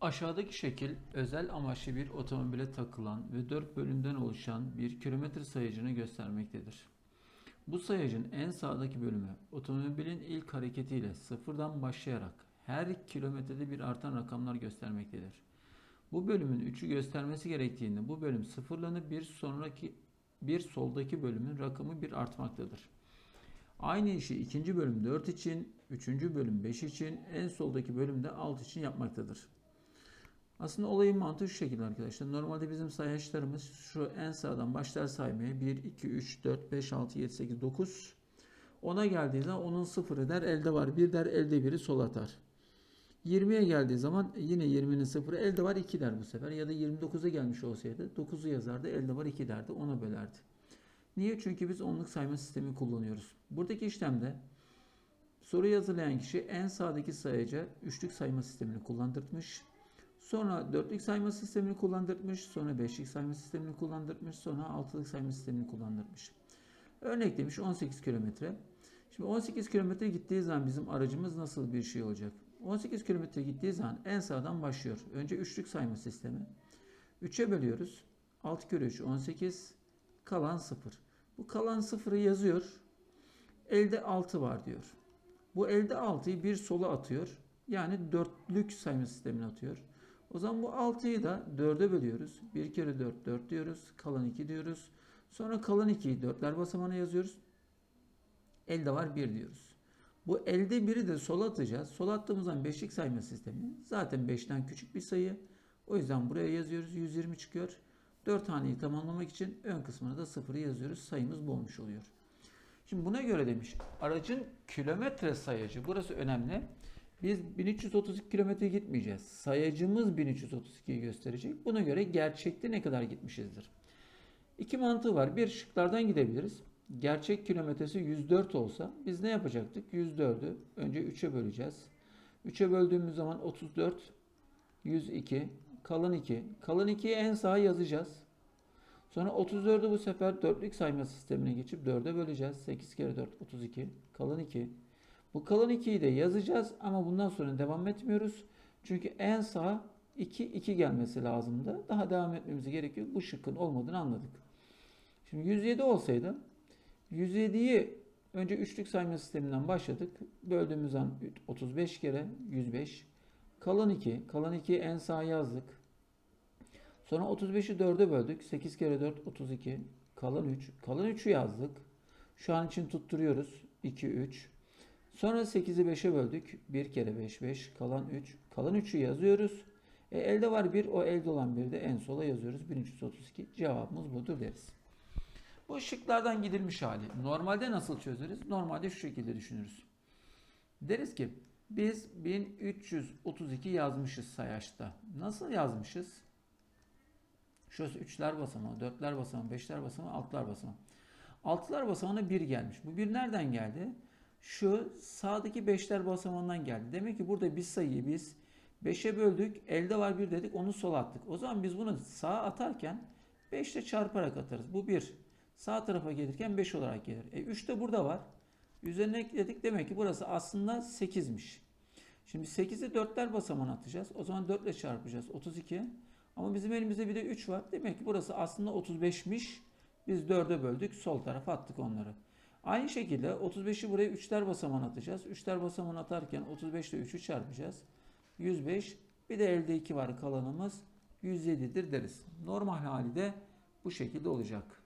Aşağıdaki şekil özel amaçlı bir otomobile takılan ve 4 bölümden oluşan bir kilometre sayacını göstermektedir. Bu sayacın en sağdaki bölümü otomobilin ilk hareketiyle sıfırdan başlayarak her kilometrede bir artan rakamlar göstermektedir. Bu bölümün 3'ü göstermesi gerektiğinde bu bölüm sıfırlanıp bir sonraki bir soldaki bölümün rakamı bir artmaktadır. Aynı işi ikinci bölüm 4 için, üçüncü bölüm 5 için, en soldaki bölümde 6 için yapmaktadır. Aslında olayın mantığı şu şekilde arkadaşlar. Normalde bizim sayaçlarımız şu en sağdan başlar saymaya 1, 2, 3, 4, 5, 6, 7, 8, 9. Ona geldiği zaman onun sıfırı der elde var 1 der elde biri sol atar. 20'ye geldiği zaman yine 20'nin sıfırı elde var 2 der bu sefer. Ya da 29'a gelmiş olsaydı 9'u yazardı elde var 2 derdi ona bölerdi. Niye? Çünkü biz onluk sayma sistemi kullanıyoruz. Buradaki işlemde soruyu hazırlayan kişi en sağdaki sayaca üçlük sayma sistemini kullandırtmış. Sonra dörtlük sayma sistemini kullandırtmış. Sonra beşlik sayma sistemini kullandırtmış. Sonra altılık sayma sistemini kullandırtmış. Örnek demiş 18 kilometre. Şimdi 18 kilometre gittiği zaman bizim aracımız nasıl bir şey olacak? 18 kilometre gittiği zaman en sağdan başlıyor. Önce üçlük sayma sistemi. 3'e bölüyoruz. 6 kere 3 18. Kalan 0. Bu kalan 0'ı yazıyor. Elde 6 var diyor. Bu elde 6'yı bir sola atıyor. Yani dörtlük sayma sistemine atıyor. O zaman bu 6'yı da 4'e bölüyoruz. 1 kere 4 4 diyoruz. Kalan 2 diyoruz. Sonra kalan 2'yi 4'ler basamağına yazıyoruz. Elde var 1 diyoruz. Bu elde 1'i de sola atacağız. Sola attığımız zaman 5'lik sayma sistemi. Zaten 5'ten küçük bir sayı. O yüzden buraya yazıyoruz. 120 çıkıyor. 4 haneyi tamamlamak için ön kısmına da 0'ı yazıyoruz. Sayımız bu oluyor. Şimdi buna göre demiş aracın kilometre sayacı burası önemli. Biz 1332 kilometre gitmeyeceğiz. Sayacımız 1332'yi gösterecek. Buna göre gerçekte ne kadar gitmişizdir. İki mantığı var. Bir şıklardan gidebiliriz. Gerçek kilometresi 104 olsa biz ne yapacaktık? 104'ü önce 3'e böleceğiz. 3'e böldüğümüz zaman 34, 102, kalan 2. Kalan 2'yi en sağa yazacağız. Sonra 34'ü bu sefer dörtlük sayma sistemine geçip 4'e böleceğiz. 8 kere 4 32. Kalan 2. Bu kalan 2'yi de yazacağız ama bundan sonra devam etmiyoruz. Çünkü en sağ 2 2 gelmesi lazımdı. Daha devam etmemiz gerekiyor. Bu şıkkın olmadığını anladık. Şimdi 107 olsaydı 107'yi önce üçlük sayma sisteminden başladık. Böldüğümüz an 35 kere 105. Kalan 2. Kalan 2'yi en sağa yazdık. Sonra 35'i 4'e böldük. 8 kere 4 32. Kalan 3. Kalan 3'ü yazdık. Şu an için tutturuyoruz. 2 3. Sonra 8'i 5'e böldük. 1 kere 5 5. Kalan 3. Kalan 3'ü yazıyoruz. E, elde var 1. O elde olan 1 de en sola yazıyoruz. 1332. Cevabımız budur deriz. Bu şıklardan gidilmiş hali. Normalde nasıl çözeriz? Normalde şu şekilde düşünürüz. Deriz ki biz 1332 yazmışız sayaçta. Nasıl yazmışız? Şurası 3'ler basamağı, 4'ler basamağı, 5'ler basamağı, 6'lar basamağı. 6'lar basamağına 1 gelmiş. Bu 1 nereden geldi? Şu sağdaki 5'ler basamağından geldi. Demek ki burada bir sayıyı biz 5'e böldük. Elde var 1 dedik. Onu sola attık. O zaman biz bunu sağa atarken 5 ile çarparak atarız. Bu 1. Sağ tarafa gelirken 5 olarak gelir. E 3 de burada var. Üzerine ekledik. Demek ki burası aslında 8'miş. Şimdi 8'i 4'ler basamağına atacağız. O zaman 4 ile çarpacağız. 32. Ama bizim elimizde bir de 3 var. Demek ki burası aslında 35'miş. Biz 4'e böldük. Sol tarafa attık onları. Aynı şekilde 35'i buraya 3'ler basamağına atacağız. 3'ler basamağına atarken 35 ile 3'ü çarpacağız. 105. Bir de elde 2 var kalanımız. 107'dir deriz. Normal hali de bu şekilde olacak.